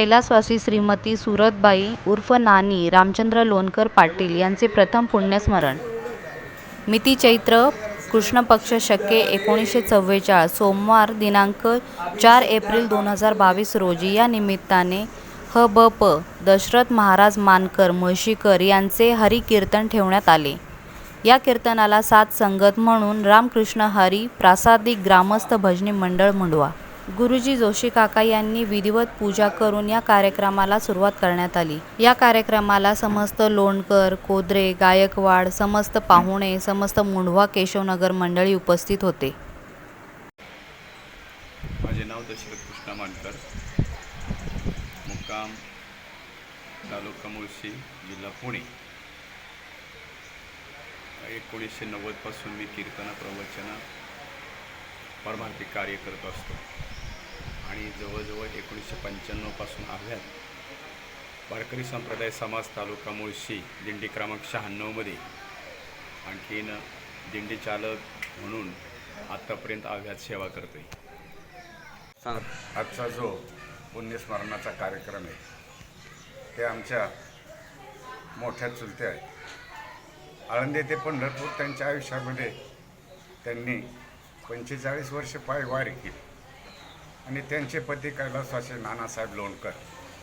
कैलासवासी श्रीमती सुरतबाई उर्फ नानी रामचंद्र लोणकर पाटील यांचे प्रथम पुण्यस्मरण. मिती चैत्र कृष्ण पक्ष शके एकोणीसशे चव्वेचाळीस सोमवार दिनांक चार एप्रिल दोन हजार बावीस रोजी या निमित्ताने ह ब प दशरथ महाराज मानकर मुळशीकर यांचे हरिकीर्तन ठेवण्यात आले. या कीर्तनाला सात संगत म्हणून रामकृष्ण हरी प्रासादिक ग्रामस्थ भजनी मंडळ मुंडवा. गुरुजी जोशी काका यांनी विधिवत पूजा करून या कार्यक्रमाला सुरुवात करण्यात आली. या कार्यक्रमाला समस्त लोणकर कोदरे गायकवाड समस्त पाहुणे समस्त मुंढवा केशवनगर मंडळी उपस्थित होते. माझे नाव दशरथ कृष्णा मानकर. मुक्काम तालुका मुळशी जिल्हा पुणे. एकोणीसशे नव्वदपासून मी कीर्तना प्रवचना परमार्थिक कार्य करत असतो. आणि जवळजवळ एकोणीसशे पंच्याण्णवपासून आव्यात वारकरी संप्रदाय समाज तालुका मुळशी दिंडी क्रमांक शहाण्णवमध्ये आणखीन दिंडी चालक म्हणून आत्तापर्यंत आव्यात सेवा करतोय. आजचा जो पुण्यस्मरणाचा कार्यक्रम आहे ते आमच्या मोठ्या चुलते आहेत. आळंदी ते पंढरपूर त्यांच्या आयुष्यामध्ये त्यांनी पंचेचाळीस वर्ष पाय वारी केली. आणि त्यांचे पती कैलासवासी नानासाहेब लोणकर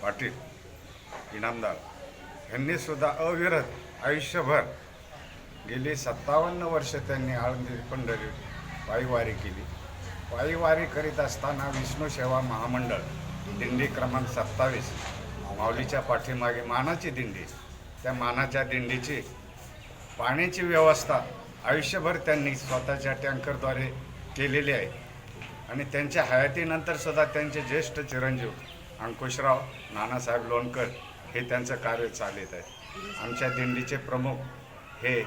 पाटील इनामदार. ह्यांनीसुद्धा अविरत आयुष्यभर गेली सत्तावन्न वर्ष त्यांनी आळंदी पंढरी पायीवारी केली. पायीवारी करीत असताना विष्णू सेवा महामंडळ दिंडी क्रमांक सत्तावीस माऊलीच्या पाठीमागे मानाची दिंडी. त्या मानाच्या दिंडीची पाण्याची व्यवस्था आयुष्यभर त्यांनी स्वतःच्या टँकरद्वारे केलेली आहे. आणि त्यांच्या हयातीनंतर सुद्धा त्यांचे ज्येष्ठ चिरंजीव अंकुशराव नानासाहेब लोणकर हे त्यांचं कार्य चालत आहे. आमच्या दिंडीचे प्रमुख हे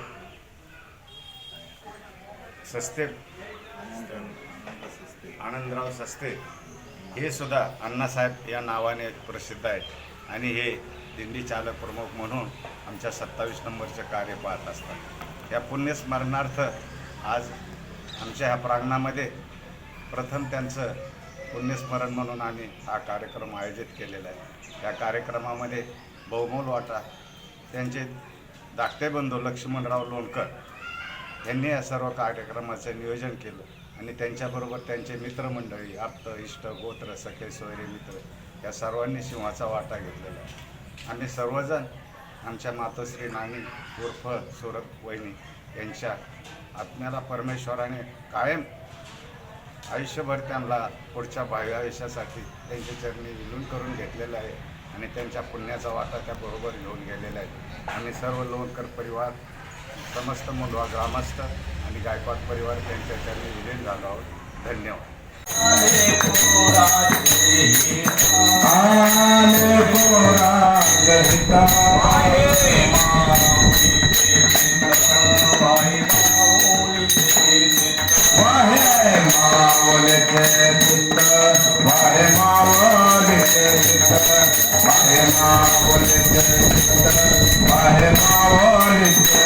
सस्ते आनंदराव सस्ते हे सुद्धा अण्णासाहेब या नावाने प्रसिद्ध आहेत. आणि हे दिंडी चालक प्रमुख म्हणून आमच्या सत्तावीस नंबरचे कार्य पाहत असतात. या पुण्यस्मरणार्थ आज आमच्या ह्या प्रांगणामध्ये प्रथम त्यांचं पुण्यस्मरण म्हणून आम्ही हा कार्यक्रम आयोजित केलेला आहे. या कार्यक्रमामध्ये बहुमोल वाटा त्यांचे धाकटे बंधू लक्ष्मणराव लोणकर यांनी या सर्व कार्यक्रमाचं नियोजन केलं आणि त्यांच्याबरोबर त्यांचे मित्रमंडळी आप्त इष्ट गोत्र सखे सोयरे मित्र या सर्वांनी सिंहाचा वाटा घेतलेला आहे. आम्ही सर्वजण आमच्या मातोश्री नानी उर्फ सुरत वहिनी यांच्या आत्म्याला परमेश्वराने कायम आयुष्यभर त्यांना पुढच्या भावी आयुष्यासाठी त्यांच्या चरणी विलून करून घेतलेलं आहे आणि त्यांच्या पुण्याचा वाटा त्याबरोबर घेऊन गेलेला आहे आम्ही सर्व लोणकर परिवार समस्त मुलवा ग्रामस्थ आणि गायकवाड परिवार त्यांच्या चरणी विलीन झालो आहोत धन्यवाद Hare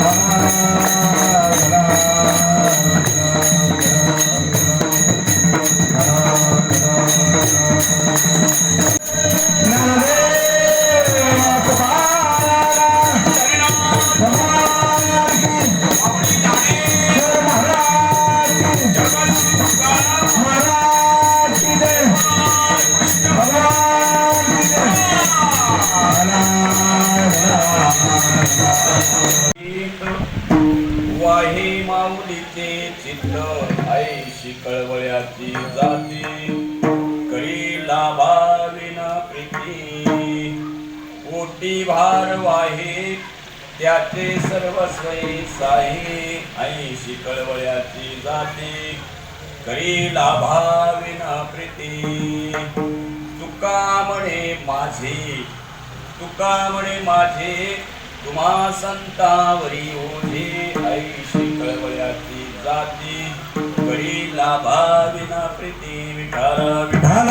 वाहे चित्त ऐशी कळवळ्याची जाती कळी लाभाविना प्रीती. पोटी भार वाही त्याचे सर्वस्वई साई ऐशी कळवळ्याची जाती करी लाभाविना प्रीती. तुका म्हणे माझे तुका म्हणे माझे तुम्हा संतावरी ओझे. कळवळ्याची जाती कळी लाभाविना प्रीती विठाला विठा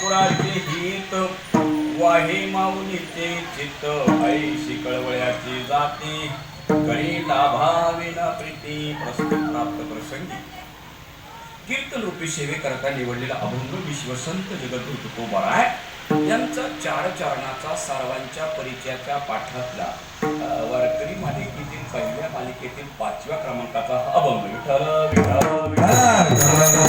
कुळाचे हित वाहे माऊलीचे चित्त ऐशी कळवळ्याची जाती. कळी लाभाविना प्रीती प्रस्तुत प्राप्त प्रसंगी. कीर्तन रूपी सेवेकरता निवडलेला अभंग विश्वसंत जगद्गुरु तुकोबाराय यांचा चार चरणाचा सर्वांच्या परिचयाच्या पाठातला वारकरी मालिकेतील पहिल्या मालिकेतील पाचव्या क्रमांकाचा हा अभंग. विठ्ठल विठ्ठल विठ्ठल.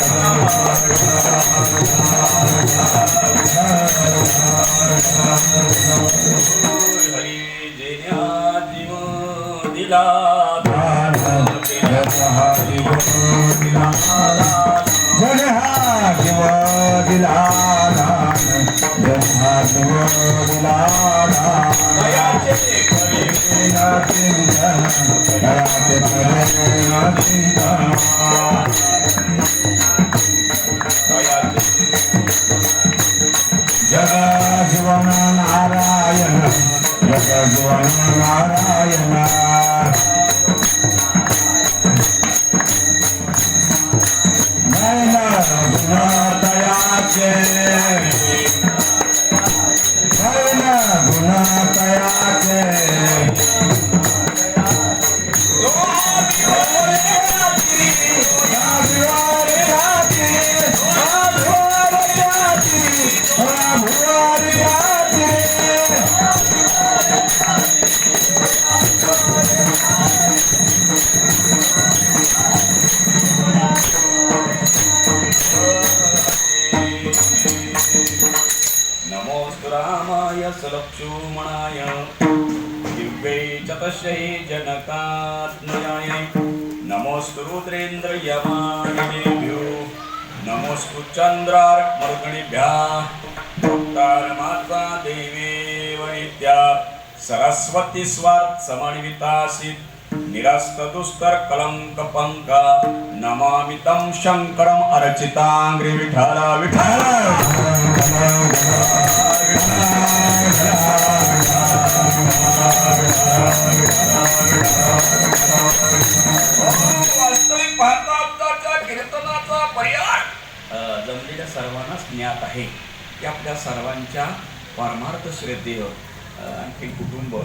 Thank you. सलक्षुमणाय। दिव्यै च तस्यै जनकात्मजाय। नमोस्तु रुद्रेन्द्र यमानिभ्यो नमोस्तु चन्द्रार्कमरुगणिभ्यः। माता देवी वनित्या सरस्वती स्वार्थ समन्वितासीत् निरस्त नमामि तं शङ्करम् अर्चिताङ्ग्रि विठल। वास्तविक कीर्तनाचा पर्याय जमलेल्या सर्वांनाच ज्ञात आहे की आपल्या सर्वांच्या परमार्थ श्रद्धेय आणखी कुटुंब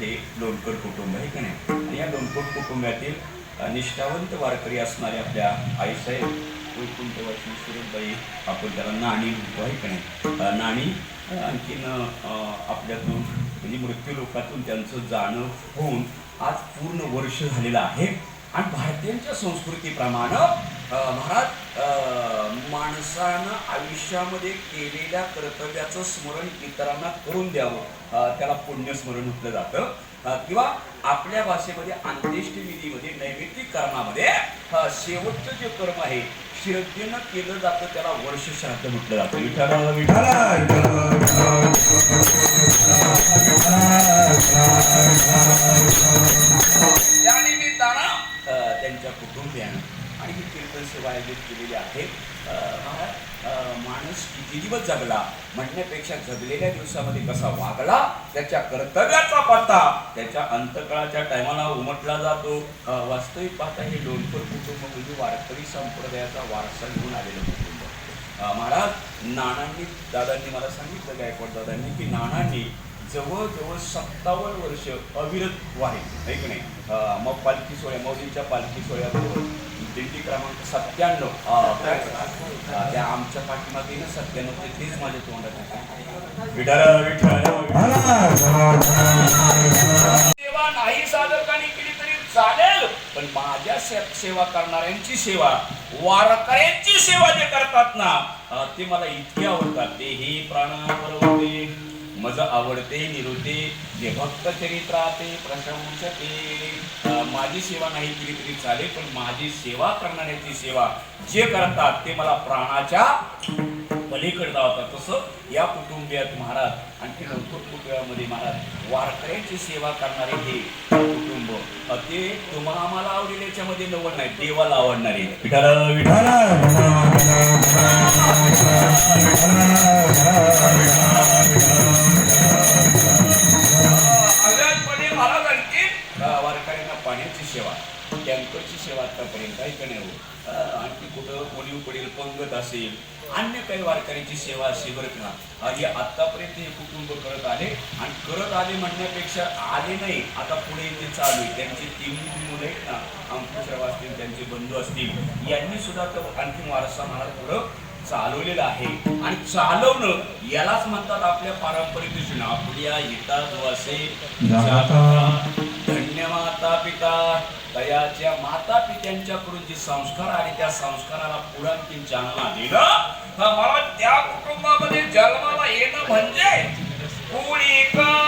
हे लोणकर कुटुंब आहे की नाही? आणि या लोणकर कुटुंबातील निष्ठावंत वारकरी असणारे आपल्या आईसाहेब वैकुंठवासी सुरतबाई आपण त्याला नाणी म्हणतो आहे की नाही? नाणी आणखीन आपल्यातून म्हणजे मृत्यूलोकातून त्यांचं जाणं होऊन आज पूर्ण वर्ष झालेलं आहे. आणि भारतीयांच्या संस्कृतीप्रमाणे महाराज माणसानं आयुष्यामध्ये केलेल्या कर्तव्याचं स्मरण इतरांना करून द्यावं त्याला पुण्यस्मरण म्हटलं जातं. किंवा आपल्या भाषेमध्ये अंत्येष्टविधीमध्ये नैमित्तिक कर्मामध्ये शेवटचं जे कर्म आहे श्रद्धेनं केलं जातं त्याला वर्ष श्राद्ध म्हटलं जातं. विठाला विठाला त्यांच्या कुटुंबियानं आणि ही कीर्तन सेवा आयोजित केलेली आहे. महाराज माणूस किती दिवस जगला? म्हणण्यापेक्षा जगलेल्या दिवसामध्ये कसा वागला? त्याच्या कर्तव्याचा पत्ता त्याच्या अंतकाळाच्या टायमाला उमटला जातो. वास्तविक पाहता हे लोणकर कुटुंब म्हणजे वारकरी संप्रदायाचा वारसा घेऊन आलेलं कुटुंब. महाराज नानांनी दादांनी मला सांगितलं गायकवाड दादांनी की नानांनी जवळजवळ सत्तावन्न वर्ष अविरत वाहे ऐक नाही? मग पालखी सोहळ्या मौलींच्या पालखी सोहळ्याबरोबर दिंडी क्रमांक सत्त्याण्णव. त्या आमच्या पाठीमागे ना सत्त्याण्णव ते तेच माझ्या तोंडात आहे. विठ्ठल सेवा नाही साधकांनी केली तरी चालेल पण माझ्या सेवा करणाऱ्यांची सेवा वारकऱ्यांची सेवा जे करतात ना ते मला इतके आवडतात. ते हे प्राणापरवते मज आवडते निरुते जे भक्त चरित्राते प्रशंसते. माझी सेवा नाही केली तरी चालेल पण माझी सेवा करणाऱ्याची सेवा जे करतात ते मला प्राणाच्या पलीकडे धावतात. तसं या कुटुंबियात महाराज आणखी लवकर कुटुंबामध्ये महाराज वारकऱ्यांची सेवा करणारे हे कुटुंब ते तुम्हाला आम्हाला आवडेल याच्यामध्ये नवड नाही देवाला आवडणारे. विठाला विठाला सेवा. टँकरची सेवा आतापर्यंत आहे का नाही हो? आणखी कुठं कोणी पडेल पंगत असेल अन्य काही वारकऱ्यांची सेवा असेल बरं का. आणि आतापर्यंत हे कुटुंब करत आले आणि करत आले म्हणण्यापेक्षा आले नाही. आता पुढे ते चालू आहे. त्यांची तीन मुलं आहेत ना अंकुशराव असतील त्यांचे बंधू असतील यांनी सुद्धा तो आणखी वारसा महाराज पुढं चालवलेलं आहे. आणि चालवणं यालाच म्हणतात आपल्या पारंपरिक दृष्टीने आपल्या हिताद्वासे जाता. धन्य माता पिता दयाच्या माता पित्यांच्याकडून जे संस्कार आणि त्या संस्काराला पुढे आणखी चालना दिलं मला त्या कुटुंबामध्ये जन्माला येणं म्हणजे पुढी का